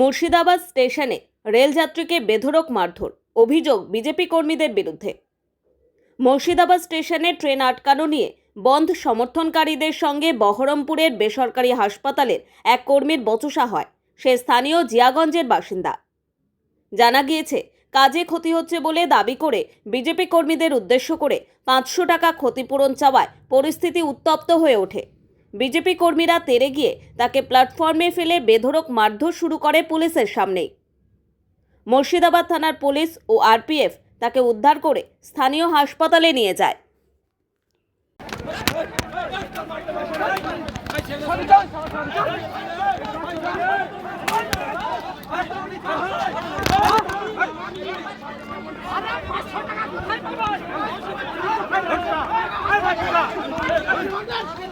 মুর্শিদাবাদ স্টেশনে রেলযাত্রীকে বেধড়ক মারধর, অভিযোগ বিজেপি কর্মীদের বিরুদ্ধে। মুর্শিদাবাদ স্টেশনে ট্রেন আটকানো নিয়ে বন্ধ সমর্থনকারীদের সঙ্গে বহরমপুরের বেসরকারি হাসপাতালের এক কর্মীর বচসা হয়, সে স্থানীয় জিয়াগঞ্জের বাসিন্দা। জানা গিয়েছে কাজে ক্ষতি হচ্ছে বলে দাবি করে বিজেপি কর্মীদের উদ্দেশ্য করে পাঁচশো টাকা ক্ষতিপূরণ চাওয়ায় পরিস্থিতি উত্তপ্ত হয়ে ওঠে। বিজেপি কর্মীরা তেরে গিয়ে তাকে প্ল্যাটফর্মে ফেলে বেধড়ক মারধর শুরু করে পুলিশের সামনেই মুর্শিদাবাদ থানার পুলিশ ও আরপিএফ তাকে উদ্ধার করে স্থানীয় হাসপাতালে নিয়ে যায়। 100!